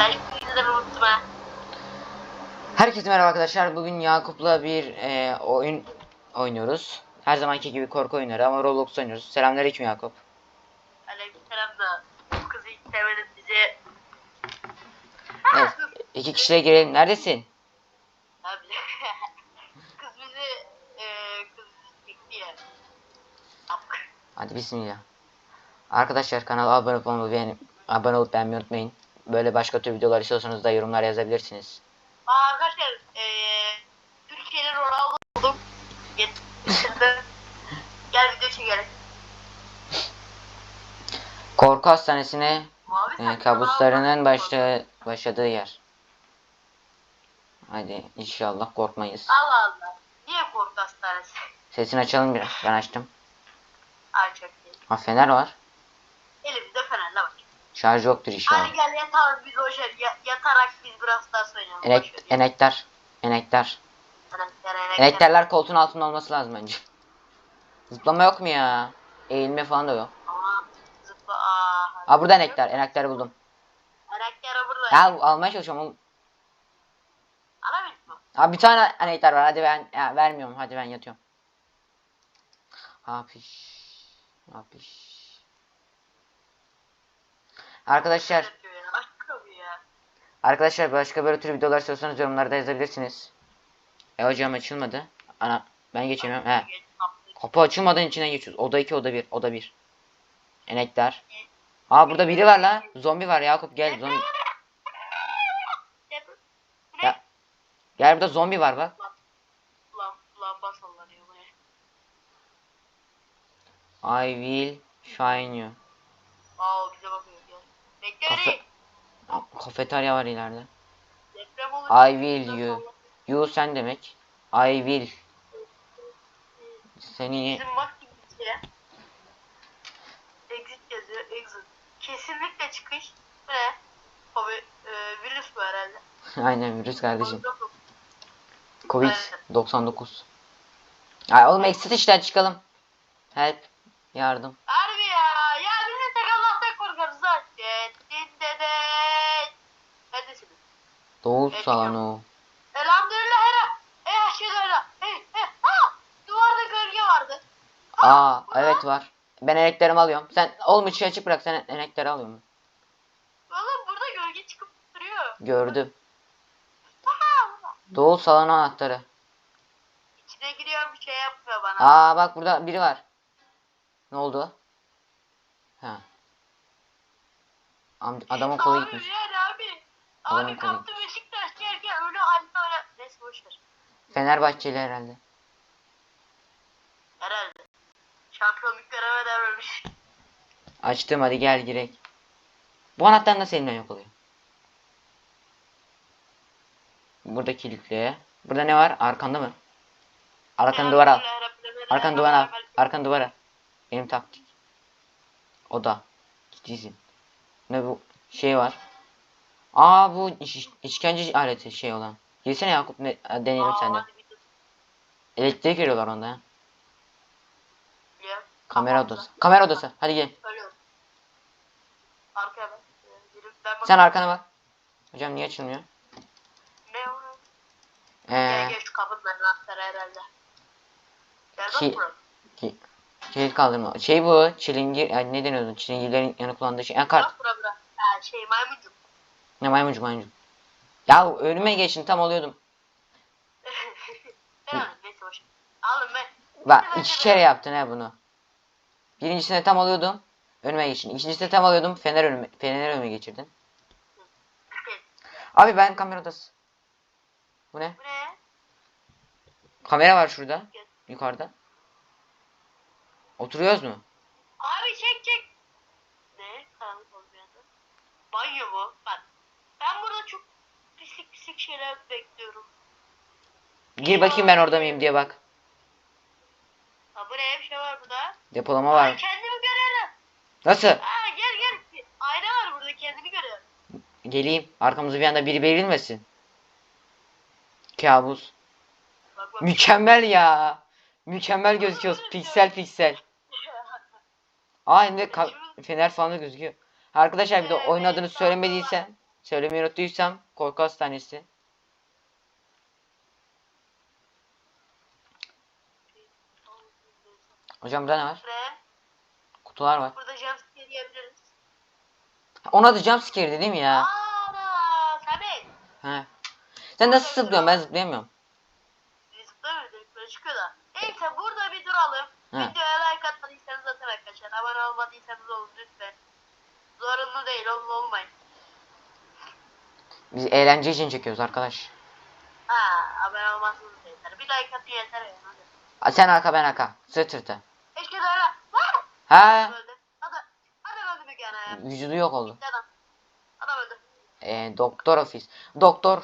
Ben unuttum ha. Herkese merhaba arkadaşlar. Bugün Yakup'la bir e, oyun oynuyoruz. Her zamanki gibi korku oyunları ama Roblox oynuyoruz. Selamünaleyküm Yakup. Aleykümselam da bu kızı hiç sevmedim bize. Evet. İki kişiyle girelim. Neredesin? Abi. kız bizi e, kız bizi ya. Hadi bismillah. Arkadaşlar kanala abone olmayı beğenip abone olup beğenmeyi unutmayın. Böyle başka tür videolar istiyorsanız da yorumlar yazabilirsiniz. Aa, arkadaşlar e, Türkiye'nin Ronaldo oldum. Gel video çekelim. Korku hastanesine e, kabuslarının başla, başladığı yer. Hadi inşallah korkmayız. Allah Allah. Niye korku hastanesi? Sesini açalım biraz. Ben açtım. Ay çok iyi. Ha fener var. Şarj yoktur inşallah. Hadi gel yatalım biz o şey ya- yatarak biz biraz daha oynayalım. Enek, enektar. Enektar. Enekler, enekler. Enektarlar koltuğun altında olması lazım bence. Zıplama yok mu ya? Eğilme falan da yok. Ama zıpla aa. Aa burada enektar. Enektarı buldum. Enekler burada. Ya almaya çalışıyorum oğlum. Alamayız mı? Abi bir tane enektar var. Hadi ben ya, vermiyorum. Hadi ben yatıyorum. Hapiş. Hapiş. Arkadaşlar, arkadaşlar başka böyle tür videolar istiyorsanız yorumlarda yazabilirsiniz. E hocam açılmadı. Ana ben geçemiyorum. He. Kapı açılmadan içinden geçiyoruz. Oda 2, oda 1, oda 1. Enektar. Aa burada biri var la. Zombi var Yakup gel zombi. Ya. Gel burada zombi var bak. I will find you. Aa bize bakıyor gel. Bekle Kafe-. Aa, Kafeterya var ileride. Deprem. I will you. You sen demek. I will. Seni Bizim bak. Exit yazıyor. Exit. Kesinlikle çıkış. Bu ne? Abi e, virüs bu herhalde. aynen virüs kardeşim. Yok, yok. Covid 99. Ay oğlum exit işte çıkalım. Help. Yardım. Harbi ya. Ya biz de tek Allah'tan korkarız lan. Din dede. Neredesiniz? Doğu Evet, salonu. Elhamdülillah hera. Ey aşkına. Ey ey. Ha! Duvarda gölge vardı. Aa evet var. Ben eneklerimi alıyorum. Sen oğlum içi açık bırak sen enekleri alıyorum. Oğlum burada gölge çıkıp duruyor. Gördüm. Doğu salonu anahtarı. İçine giriyor bir şey yapmıyor bana. Aa bak burada biri var. Ne oldu? Ha. Am- adamın kolu Abi, gitmiş. Yani abi. Adamın Abi kaptı Beşiktaş yerken öyle halde öyle. Neyse boşver. Fenerbahçeli herhalde. Herhalde. Şampiyonluk göreve vermemiş. Açtım hadi gel girek. Bu anahtar nasıl elimden yok oluyor? Burada kilitli. Burada ne var? Arkanda mı? Arkanı duvara al. Arkanı duvara al. Arkanı duvara. Benim taktik. O da. Ciddisin. Ne bu? Şey var. Aa bu iş- işkence aleti şey olan. Girsene Yakup ne, deneyelim sende. Elektrik veriyorlar onda ya. Kamera odası. Kamera odası. Hadi gel. Arkaya bak. Ee, Sen arkana bak. Hocam niye açılmıyor? Ne o? Ee, şu kapının anahtarı herhalde. Gel bak Ki- buraya. ki, kilit kaldırma. Şey bu. Çilingir. Yani ne deniyordu? Çilingirlerin yanı kullandığı şey. Bak bura bura. Ha şey maymuncuk. Ne maymuncuk maymuncuk. Ya önüme geçin tam oluyordum. Neyse boş. Alın ben. Bak iki kere yaptın ha bunu. Birincisinde tam oluyordum. Önüme geçin. İkincisinde tam oluyordum. Fener önüme, fener önüme geçirdin. Abi ben kamera odası. Bu ne? Bu ne? Kamera var şurada. Yukarıda. Oturuyoruz mu? Abi çek çek. Ne? Karanlık anda. Banyo bu. Bak. Ben burada çok pislik pislik şeyler bekliyorum. Gir bakayım ben orada mıyım diye bak. Ha bu ne? Bir şey var burada. Depolama Ay, var. kendimi görüyorum. Nasıl? Aa gel gel. Ayna var burada kendini görüyorum. Geleyim. Arkamızda bir anda biri belirmesin. Kabus. Bak bak. Mükemmel ya. Mükemmel gözüküyoruz. Piksel piksel. Aa de fener falan da gözüküyor. Arkadaşlar bir de oyun adını söylemediyse Söylemeyi unuttuysam korku hastanesi. Hocam burada ne var? Ve Kutular var. burada jumpscare yiyebiliriz. Ona da jumpscare değil mi ya? Ana Samet. He. Sen nasıl zıplıyorsun? Ben zıplayamıyorum. Biz zıplamıyoruz dedik böyle çıkıyor da. Neyse burada bir duralım. He. Videoya arkadaşlar. Abone olmadıysanız olun lütfen. Zorunlu değil olun olmayın. Biz eğlence için çekiyoruz arkadaş. Ha abone olmazsınız yeter. Bir like atın yeter yani. Hadi. Sen arka ben arka. Sırt sırta. Keşke de öyle. Ha! Vücudu yok oldu. Adam. Adam öldü. Ee, doktor ofis. Doktor.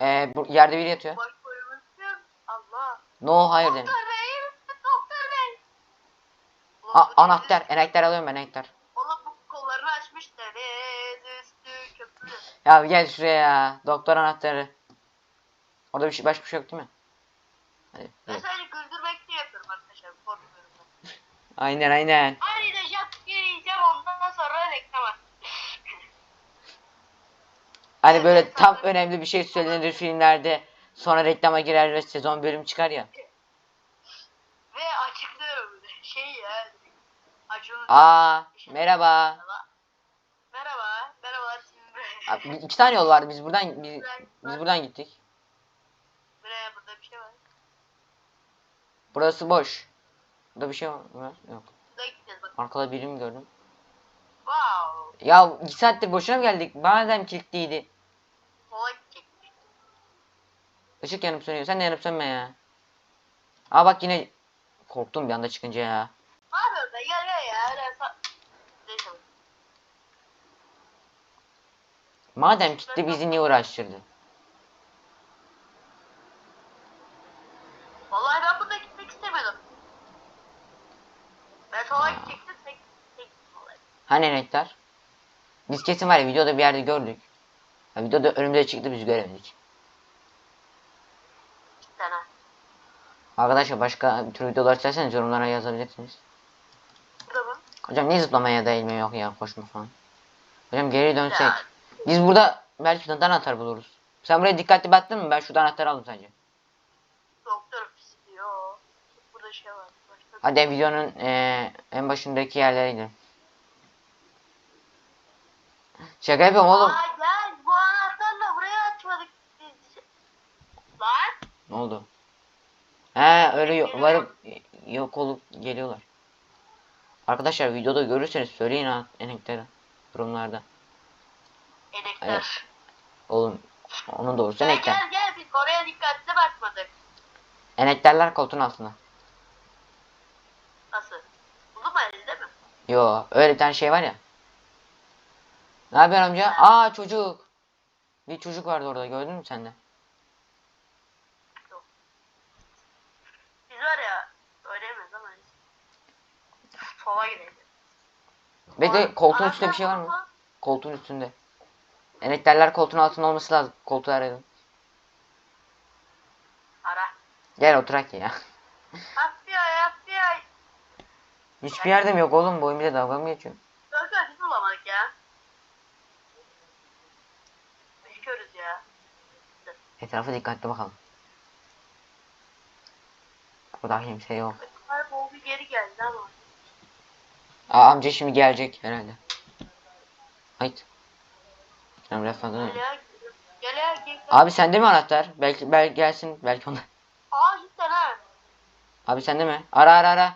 Ee, bu yerde biri yatıyor. Allah. No hayır demiş. Doktor bey. Doktor bey. Ulan A, anahtar. Enektar alıyorum ben enektar. Oğlum bu kollarını açmış deniz üstü köprü. Ya gel şuraya ya. Doktor anahtarı. Orada bir şey başka bir şey yok değil mi? Hadi. Ben evet. sadece güldürmek için yapıyorum arkadaşlar. Korkmuyorum ben. Aynen aynen. Aniden jumpscare yiyeceğim ondan sonra reklam at. Hani böyle tam önemli bir şey söylenir filmlerde. Sonra reklama girer ve sezon bölüm çıkar ya. Ve açıklıyorum bir de. Şey ya. Acun. Aa merhaba. Merhaba. Merhaba. Şimdi. Abi, iki tane yol var. Biz buradan biz, biz buradan gittik. Buraya burada bir şey var. Burası boş. Burada bir şey var? Yok. Arkada birini gördüm. Wow. Ya iki saattir boşuna mı geldik? Madem kilitliydi. Işık yanıp sönüyor. Sen de yanıp sönme ya. Aa bak yine korktum bir anda çıkınca ya. Ne yapıyorsun be? Gel gel ya. Öyle. Madem kilitli bizi niye uğraştırdı? Vallahi ben burada gitmek istemiyordum. Ben sola gidecektim. Tek tek. Hani renkler? Biz kesin var ya videoda bir yerde gördük. Ya videoda önümüze çıktı biz göremedik. Arkadaşlar başka bir tür videolar isterseniz yorumlara yazabilirsiniz. Hocam niye zıplamaya değilme yok ya koşma falan. Hocam geri dönsek. Biz burada belki şuradan anahtar buluruz. Sen buraya dikkatli baktın mı? Ben şuradan anahtarı aldım sadece. Doktor ofisi diyor. Burada şey var. Başka Hadi videonun eee, en başındaki yerlere gidelim. Şaka yapıyorum oğlum. Aa gel bu anahtarla buraya açmadık biz. Lan. Ne oldu? He öyle yo- varıp yok olup geliyorlar. Arkadaşlar videoda görürseniz söyleyin ha enekleri yorumlarda. Enekler. Evet. Oğlum onun doğrusu enekler. gel gel biz oraya dikkatli bakmadık. Eneklerler koltuğun altında. Nasıl? Buldun mu elde mi? Yo öyle bir tane şey var ya. Ne yapıyorsun amca? Aa çocuk. Bir çocuk vardı orada gördün mü sen de? Yok. Biz var ya öğrenemeyiz ama neyse. Sola gidelim. Bekle koltuğun üstünde bir şey var mı? Koltuğun üstünde. Eneklerler koltuğun altında olması lazım. Koltuğu arayalım. Ara. Gel oturak ya. FBI FBI. Hiçbir yerde mi yok oğlum? Bu oyun bir de dalga mı geçiyor? Biz bulamadık ya. Körüz ya. Etrafa dikkatli bakalım. Burada kimse yok. Kayboldu geri geldi ama. Aa, amca şimdi gelecek herhalde. Hayt. Tamam gel. gel. Abi sende mi anahtar? Belki belki gelsin. Belki onda. Aa cidden ha. Abi sende mi? Ara ara ara.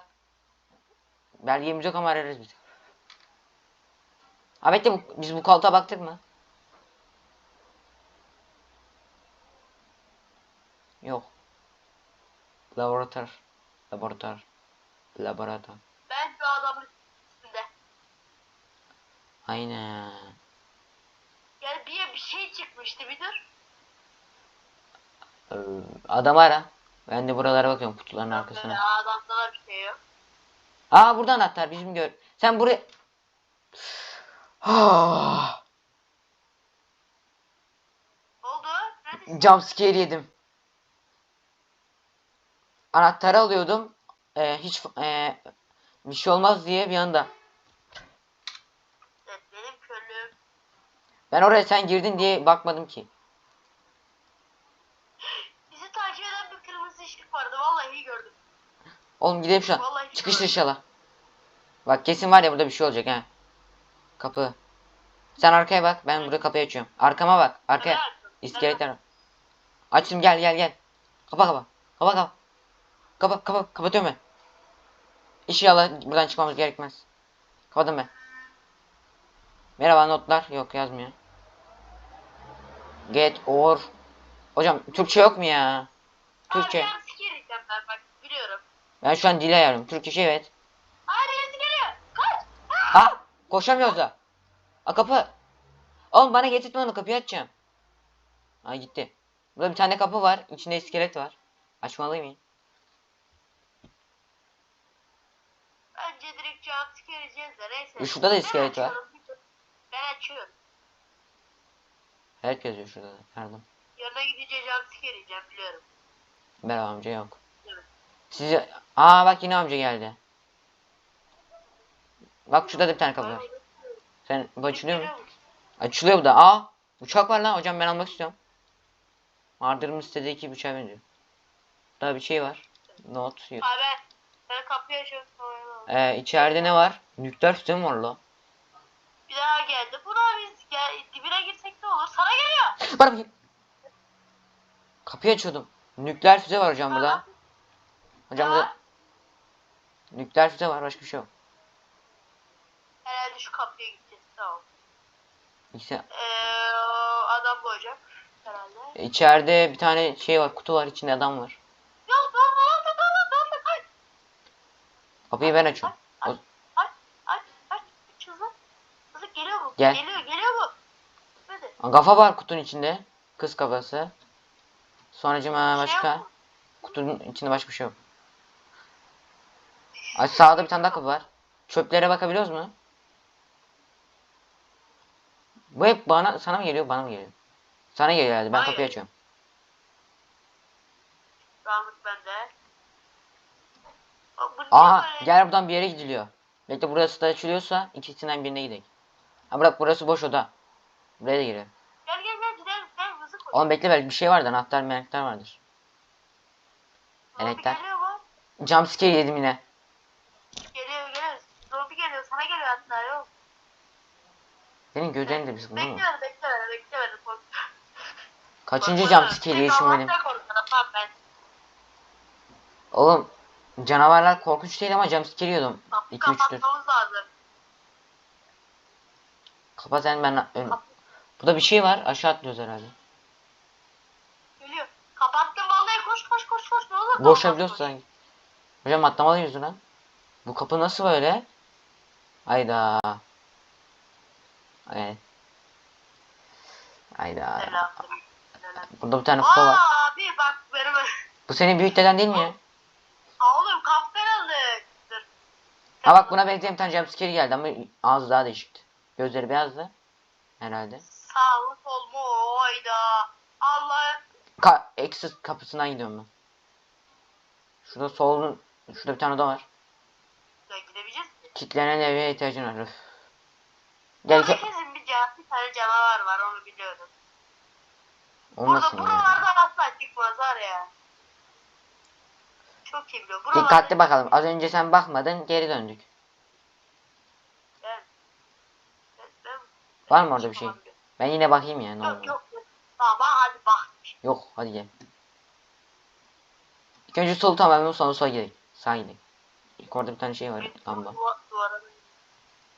Belgemiz yok ama ararız biz. Abi bekle biz bu koltuğa baktık mı? Yok. Laboratuvar. Laboratuvar. Laboratuvar. Ben şu adamın üstünde. Aynen. Yani bir bir şey çıkmıştı bir dur. Ee, Adamı ara. Ben de buralara bakıyorum kutuların arkasına. adamda da bir şey yok. Aa burada anahtar bizim gör. Sen buraya... Oldu? Jumpscare yedim. Anahtarı alıyordum. Ee, hiç ee, bir şey olmaz diye bir anda. Evet benim körlüğüm. Ben oraya sen girdin diye bakmadım ki. Bizi takip eden bir kırmızı ışık vardı. Vallahi gördüm. Oğlum gidelim şu an. Vallahi Çıkıştır gördüm. inşallah. Bak kesin var ya burada bir şey olacak ha. Kapı. Sen arkaya bak. Ben burada kapıyı açıyorum. Arkama bak. Arkaya. İskeletler. Açtım gel gel gel. Kapa kapa. Kapa kapa. Kapa kapa. Kapatıyorum ben. İnşallah buradan çıkmamız gerekmez. Kapadım ben. Merhaba notlar. Yok yazmıyor. Get or. Hocam Türkçe yok mu ya? Türkçe. Sikereceğim ben bak biliyorum. Ben şu an dile ayarlıyorum. Türkçe evet. Hayır geliyor. Kaç. Ha! Koşamıyoruz da. A kapı. Oğlum bana getirtme onu kapıyı açacağım. Ha gitti. Burada bir tane kapı var. İçinde iskelet var. Açmalı mıyım? Bence direkt cevap sikereceğiz de neyse. Şurada da iskelet var. açıyorum. Açıyorum. Herkes yazıyor şurada da. Pardon. Yanına gidince cevap sikereceğim biliyorum. Merhaba amca yok. Evet. Sizi... Aa bak yine amca geldi. Bak şurada da bir tane kapı var. Sen bu açılıyor mu? Açılıyor bu da. Aa! Uçak var lan hocam ben almak istiyorum. Ardır'ın istediği iki uçağa benziyor. Daha bir şey var. Not. Abi ben, kapıyı açıyorum. Ee, içeride ne var? Nükleer füze mi var lan? Bir daha geldi. Buna biz gel, dibine girsek ne olur? Sana geliyor. Bana bakayım. Kapıyı açıyordum. Nükleer füze var hocam burada. Hocam burada nükleer füze var başka bir şey yok. Herhalde şu kapıya gideceğiz. Tamam. İşte Ee, adam hocam. Herhalde. içeride bir tane şey var kutu var içinde adam var. Yok oldu ne oldu? Kaç. Kapıyı ben açıyorum. O- Aç aç aç aç. Aç hızlı. Hızlı geliyor mu? Gel. Geliyor geliyor mu? Hadi. Kafa var kutunun içinde. Kız kafası. Sonracıma Şey başka. mu? Kutunun içinde başka bir şey yok. Ay sağda bir tane daha kapı var. Çöplere bakabiliyoruz mu? Bu hep bana sana mı geliyor bana mı geliyor? Sana geliyor herhalde ben Bana kapıyı açıyorum. Rahmet bende. Bu niye Aha gel buradan bir yere gidiliyor. Bekle burası da açılıyorsa ikisinden birine gidelim. Ha bırak burası boş oda. Buraya da girelim. Gel gel gel gidelim. Gel hızlı koş. Oğlum bekle belki bir şey vardır anahtar menektar vardır. Mu? Jumpscare yedim yine. Geliyor geliyor. Zombi geliyor. Sana geliyor hatta yok. Senin gözlerinde bir sıkıntı mı? Bekle beni. Kork- Kaçıncı jumpscare Tek yeşim benim? Oğlum canavarlar korkunç değil ama jumpscare yiyordum. Kapıyı 2 3 4. kapatmamız lazım. Kapat sen ben ön. Burada bir şey var aşağı atlıyoruz herhalde. Geliyor. Kapattım vallahi koş koş koş koş ne olur. Boşabiliyoruz sanki. Hocam atlamalıyız lan. Bu kapı nasıl böyle? Hayda. Evet. Hayda. Burada bir tane kupa var. Abi bak benim. Bu senin büyük deden değil mi ya? Aa oğlum. Dur. Ha bak buna benzeyen bir tane jumpscare geldi ama ağzı daha değişikti. Gözleri beyazdı. Herhalde. Sağ mı sol mu? Oyda. Allah. Ka exit kapısından gidiyorum ben. Şurada solun şurada bir tane oda var. Ya gidebileceğiz mi? Kitlenen devreye ihtiyacın var. Öf. Gel gel. Herkesin bir, can, bir tane canavar var onu biliyorum. Burada Olmasın ya. buralarda asla çıkmaz var ya. Çok iyi biliyorum. Buralarda Dikkatli bakalım. Az önce sen bakmadın geri döndük. Ben, ben, ben, Var mı orada bir şey? Ben yine bakayım ya ne Yok olur. yok. Tamam hadi bak. Yok hadi gel. İlk önce sol tamamlayalım sonra sola gidelim. Sağa gidelim. İlk orada bir tane şey var. Lamba.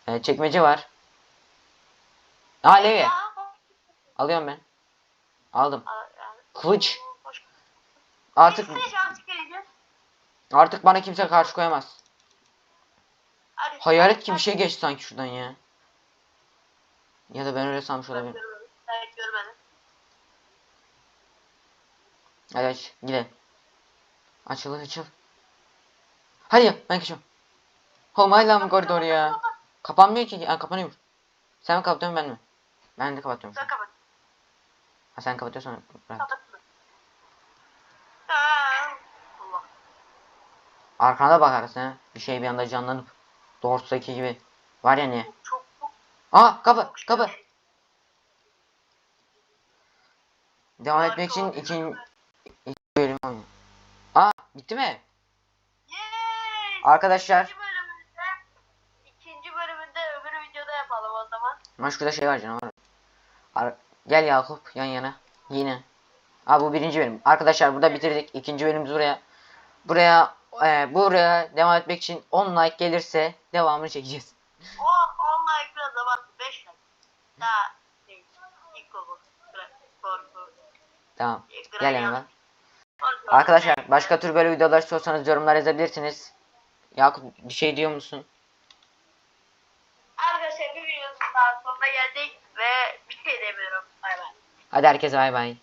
Ee, çekmece var. Aa Levi. Ya, Alıyorum ben. Aldım. Kılıç. Artık artık bana kimse karşı koyamaz. Hayalet gibi bir şey geçti sanki şuradan ya. Ya da ben öyle sanmış olabilirim. Ben görmedim. Hadi aç gidelim. Açıl açıl. Hadi ya ben kaçıyorum. Olmay lan bu koridor ya. Kapanmıyor ki. Ha kapanıyormuş. Sen mi kapatıyorsun ben mi? Ben de kapatıyorum. Sen kapat. Ha sen kapatıyorsan bırak. Kapat. Arkana bakarsın ha. Bir şey bir anda canlanıp. Doğrultudaki gibi. Var ya ne? Aa kapı kapı. devam etmek için ikinci, ikinci bölüm oynuyor. Aa bitti mi? Yay! Arkadaşlar İkinci bölümünde, ikinci bölümünde öbür videoda yapalım o zaman. ama şurada şey var canavar. Ar- Gel Yakup yan yana. Yine. Aa bu birinci bölüm. Arkadaşlar burada bitirdik. İkinci bölümümüz buraya. Buraya e, buraya devam etmek için 10 like gelirse devamını çekeceğiz. O 10 like biraz abarttı 5 like. Daha şey, ilkokul. gra- korku, Tamam. Gel yanıma. Arkadaşlar başka tür böyle videolar istiyorsanız yorumlar yazabilirsiniz. Yakup bir şey diyor musun? Arkadaşlar bir videonun daha sonuna geldik ve bir şey demiyorum. Bay bay. Hadi herkese bay bay.